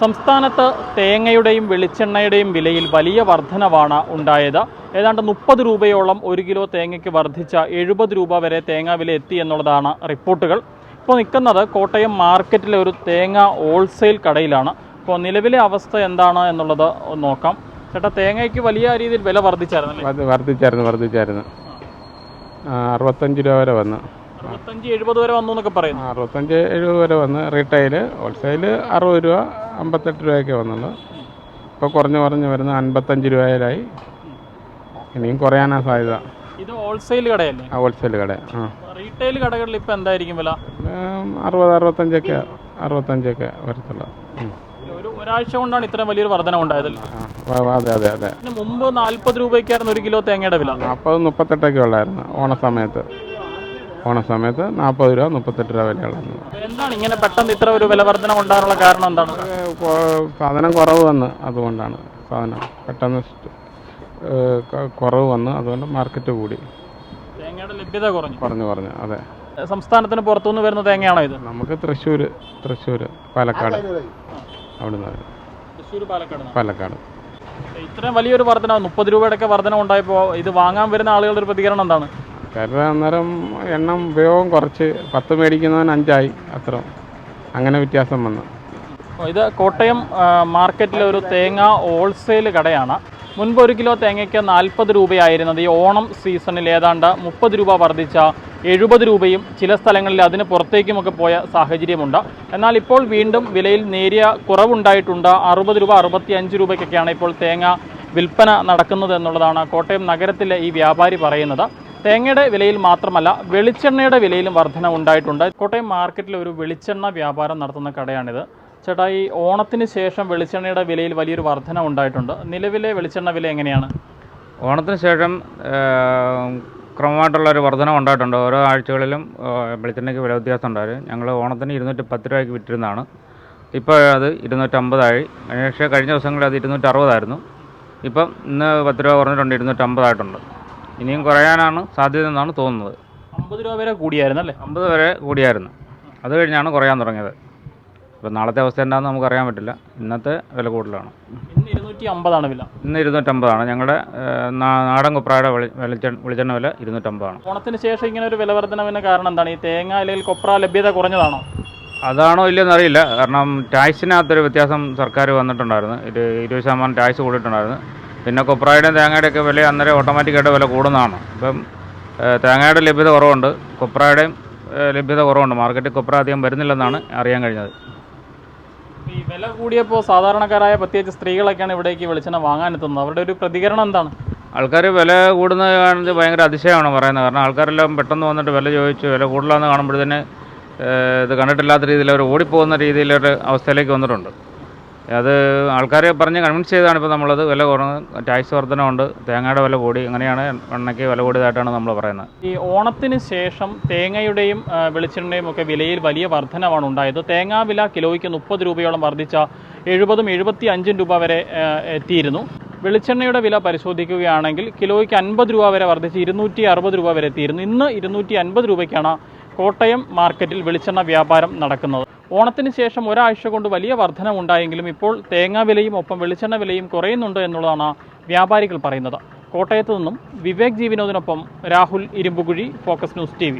സംസ്ഥാനത്ത് തേങ്ങയുടെയും വെളിച്ചെണ്ണയുടെയും വിലയിൽ വലിയ വർധനവാണ് ഉണ്ടായത്. ഏതാണ്ട് മുപ്പത് രൂപയോളം ഒരു കിലോ തേങ്ങയ്ക്ക് വർദ്ധിച്ച എഴുപത് രൂപ വരെ തേങ്ങ വില എത്തി എന്നുള്ളതാണ് റിപ്പോർട്ടുകൾ. ഇപ്പോൾ നിൽക്കുന്നത് കോട്ടയം മാർക്കറ്റിലെ ഒരു തേങ്ങ ഹോൾസെയിൽ കടയിലാണ്. ഇപ്പോൾ നിലവിലെ അവസ്ഥ എന്താണ് എന്നുള്ളത് നോക്കാം. ചേട്ടാ തേങ്ങയ്ക്ക് വലിയ രീതിയിൽ വില വർദ്ധിച്ചായിരുന്നു വർദ്ധിച്ചായിരുന്നു. വർദ്ധിച്ചായിരുന്നു അറുപത്തഞ്ച് രൂപ വരെ വന്ന്. അറുപത്തഞ്ച് എഴുപത് വരെ വന്നു എന്നൊക്കെ പറയുന്നു. ആ, അറുപത്തഞ്ച് എഴുപത് വരെ വന്ന് റീറ്റെയിൽ ഹോൾസെയിൽ അറുപത് രൂപ അമ്പത്തെട്ട് രൂപയൊക്കെ വന്നുള്ളൂ. ഇപ്പോൾ കുറഞ്ഞ് കുറഞ്ഞ് വരുന്ന അൻപത്തഞ്ച് രൂപയിലായി. ഇനിയും കുറയാനാ സാധ്യത. ഇത് ഹോൾസെയിൽ കടയല്ലേ? ആ ഹോൾസെയിൽ കട ആ. റീറ്റെയിൽ കടകളിൽ ഇപ്പോൾ എന്തായിരിക്കും വില? അറുപത് അറുപത്തഞ്ചൊക്കെ അറുപത്തഞ്ചൊക്കെ വരത്തുള്ളൂ. ഒരാഴ്ച കൊണ്ടാണ് ഇത്രയും വലിയൊരു വർധന ആ, അതെ അതെ അതെ. മുമ്പ് നാൽപ്പത് രൂപയ്ക്കായിരുന്നു ഒരു കിലോ തേങ്ങയുടെ വില. നാൽപ്പത് മുപ്പത്തെട്ടൊക്കെ ഉള്ളായിരുന്നു ഓണസമയത്ത് ഓണസമയത്ത് നാൽപ്പത് രൂപ മുപ്പത്തെട്ട് രൂപ വിലയുള്ളായിരുന്നു എന്താണ് ഇങ്ങനെ പെട്ടെന്ന് ഇത്ര ഒരു വില വർധന ഉണ്ടാകാനുള്ള കാരണം എന്താണ്? സാധനം കുറവ് വന്ന് അതുകൊണ്ടാണ് സാധനം പെട്ടെന്ന് കുറവ് വന്ന് അതുകൊണ്ട് മാർക്കറ്റ് കൂടി. തേങ്ങയുടെ ലഭ്യത കുറഞ്ഞു. കുറഞ്ഞു കുറഞ്ഞു അതെ. സംസ്ഥാനത്തിന് പുറത്തുനിന്ന് വരുന്ന തേങ്ങയാണോ ഇത്? നമുക്ക് തൃശ്ശൂർ തൃശ്ശൂർ പാലക്കാട്. അവിടുന്ന്. തൃശ്ശൂർ പാലക്കാട് പാലക്കാട്. ഇത്രയും വലിയൊരു വർധന മുപ്പത് രൂപയുടെ ഒക്കെ വർധന ഉണ്ടായപ്പോൾ ഇത് വാങ്ങാൻ വരുന്ന ആളുകളുടെ ഒരു പ്രതികരണം എന്താണ്? കാരണം അന്നേരം എണ്ണം ഉപയോഗം കുറച്ച്. പത്ത് മേടിക്കുന്നവൻ അഞ്ചായി. അത്ര. അങ്ങനെ വ്യത്യാസം വന്നു. ഇത് കോട്ടയം മാർക്കറ്റിലെ ഒരു തേങ്ങ ഹോൾസെയിൽ കടയാണ്. മുൻപ് ഒരു കിലോ തേങ്ങയ്ക്ക് നാൽപ്പത് രൂപയായിരുന്നത്. ഈ ഓണം സീസണിൽ ഏതാണ്ട് മുപ്പത് രൂപ വർദ്ധിച്ച എഴുപത് രൂപയും ചില സ്ഥലങ്ങളിൽ അതിന് പുറത്തേക്കുമൊക്കെ പോയ സാഹചര്യമുണ്ട്. എന്നാൽ ഇപ്പോൾ വീണ്ടും വിലയിൽ നേരിയ കുറവുണ്ടായിട്ടുണ്ട്. അറുപത് രൂപ അറുപത്തി അഞ്ച് രൂപയ്ക്കൊക്കെയാണ് ഇപ്പോൾ തേങ്ങ വിൽപ്പന നടക്കുന്നത് എന്നുള്ളതാണ് കോട്ടയം നഗരത്തിലെ ഈ വ്യാപാരി പറയുന്നത്. തേങ്ങയുടെ വിലയിൽ മാത്രമല്ല വെളിച്ചെണ്ണയുടെ വിലയിലും വർധന ഉണ്ടായിട്ടുണ്ട്. കോട്ടയം മാർക്കറ്റിൽ ഒരു വെളിച്ചെണ്ണ വ്യാപാരം നടത്തുന്ന കടയാണിത്. ചേട്ടാ ഈ ഓണത്തിന് ശേഷം വെളിച്ചെണ്ണയുടെ വിലയിൽ വലിയൊരു വർധന ഉണ്ടായിട്ടുണ്ട്. നിലവിലെ വെളിച്ചെണ്ണ വില എങ്ങനെയാണ്? ഓണത്തിന് ശേഷം ക്രമമായിട്ടുള്ള ഒരു വർധന ഉണ്ടായിട്ടുണ്ട്. ഓരോ ആഴ്ചകളിലും വെളിച്ചെണ്ണയ്ക്ക് വില വ്യത്യാസം ഉണ്ടായിരുന്നു ഞങ്ങൾ ഓണത്തിന് ഇരുന്നൂറ്റി പത്ത് രൂപയ്ക്ക് വിറ്റിരുന്നതാണ്. ഇപ്പോൾ അത് ഇരുന്നൂറ്റമ്പതായി. അതിനുശേഷം കഴിഞ്ഞ ദിവസങ്ങളിൽ അത് ഇരുന്നൂറ്ററുപതായിരുന്നു. ഇപ്പം ഇന്ന് പത്ത് രൂപ കുറഞ്ഞിട്ടുണ്ട് ഇരുന്നൂറ്റമ്പതായിട്ടുണ്ട്. ഇനിയും കുറയാനാണ് സാധ്യത എന്നാണ് തോന്നുന്നത്. അമ്പത് രൂപ വരെ കൂടിയായിരുന്നു അല്ലേ? അമ്പത് വരെ കൂടിയായിരുന്നു. അത് കഴിഞ്ഞാണ് കുറയാൻ തുടങ്ങിയത്. ഇപ്പം നാളത്തെ അവസ്ഥ എന്താണെന്ന് നമുക്ക് അറിയാൻ പറ്റില്ല. ഇന്നത്തെ വില കൂടുതലാണ്. ഇന്ന് ഇരുന്നൂറ്റി അമ്പതാണ് വില. ഇന്ന് ഇരുന്നൂറ്റമ്പതാണ്. ഞങ്ങളുടെ നാടൻ കുപ്രായുടെ വെളി വെളിച്ചെണ്ണ വെളിച്ചെണ്ണ വില ഇരുന്നൂറ്റമ്പതാണ്. ഓണത്തിന് ശേഷം ഇങ്ങനെ ഒരു വില വർധനവിന് കാരണം എന്താണ്? ഈ തേങ്ങ അല്ലെങ്കിൽ കൊപ്ര ലഭ്യത കുറഞ്ഞതാണോ? അതാണോ ഇല്ലയെന്ന് അറിയില്ല. കാരണം ടാക്സിനകത്തൊരു വ്യത്യാസം സർക്കാർ വന്നിട്ടുണ്ടായിരുന്നു. ഇരുപത് ശതമാനം ടാക്സ് കൂടിയിട്ടുണ്ടായിരുന്നു. പിന്നെ കൊപ്രായുടെയും തേങ്ങയുടെയൊക്കെ വില അന്നേരം ഓട്ടോമാറ്റിക്കായിട്ട് വില കൂടുന്നതാണ്. ഇപ്പം തേങ്ങയുടെ ലഭ്യത കുറവുണ്ട്. കൊപ്രായുടെയും ലഭ്യത കുറവുണ്ട്. മാർക്കറ്റിൽ കൊപ്ര അധികം വരുന്നില്ലെന്നാണ് അറിയാൻ കഴിഞ്ഞത്. ഈ വില കൂടിയപ്പോൾ സാധാരണക്കാരായ പ്രത്യേകിച്ച് സ്ത്രീകളൊക്കെയാണ് ഇവിടേക്ക് വെളിച്ചെണ്ണ വാങ്ങാനെത്തുന്നത്. അവരുടെ ഒരു പ്രതികരണം എന്താണ്? ആൾക്കാർ വില കൂടുന്നത് കാണുന്നത് ഭയങ്കര അതിശയമാണ് പറയുന്നത്. കാരണം ആൾക്കാരെല്ലാം പെട്ടെന്ന് വന്നിട്ട് വില ചോദിച്ചു വില കൂടുതലാണെന്ന് കാണുമ്പോഴത്തേന് ഇത് കണ്ടിട്ടില്ലാത്ത രീതിയിൽ അവർ ഓടിപ്പോകുന്ന രീതിയിലൊരു അവസ്ഥയിലേക്ക് വന്നിട്ടുണ്ട്. അത് ആൾക്കാരെ പറഞ്ഞ് കൺവിൻസ് ചെയ്താണ് ഇപ്പോൾ നമ്മളത് വില കുറഞ്ഞ് ടാക്സ് വർധനമുണ്ട് തേങ്ങയുടെ വില കൂടി അങ്ങനെയാണ് എണ്ണയ്ക്ക് വില കൂടിയതായിട്ടാണ് നമ്മൾ പറയുന്നത്. ഈ ഓണത്തിന് ശേഷം തേങ്ങയുടെയും വെളിച്ചെണ്ണയും ഒക്കെ വിലയിൽ വലിയ വർധനമാണ് ഉണ്ടായത്. തേങ്ങാ വില കിലോയ്ക്ക് മുപ്പത് രൂപയോളം വർദ്ധിച്ച എഴുപതും എഴുപത്തി അഞ്ചും രൂപ വരെ എത്തിയിരുന്നു. വെളിച്ചെണ്ണയുടെ വില പരിശോധിക്കുകയാണെങ്കിൽ കിലോയ്ക്ക് അൻപത് രൂപ വരെ വർദ്ധിച്ച് ഇരുന്നൂറ്റി അറുപത് രൂപ വരെ എത്തിയിരുന്നു. ഇന്ന് ഇരുന്നൂറ്റി അൻപത് രൂപയ്ക്കാണ് കോട്ടയം മാർക്കറ്റിൽ വെളിച്ചെണ്ണ വ്യാപാരം നടക്കുന്നത്. ഓണത്തിന് ശേഷം ഒരാഴ്ച കൊണ്ട് വലിയ വർധന ഉണ്ടായെങ്കിലും ഇപ്പോൾ തേങ്ങാ വിലയും ഒപ്പം വെളിച്ചെണ്ണ വിലയും കുറയുന്നുണ്ട് എന്നുള്ളതാണ് വ്യാപാരികൾ പറയുന്നത്. കോട്ടയത്തു നിന്നും Vivek ജീവനോദിനൊപ്പം Rahul Irumbukuzhi focus news T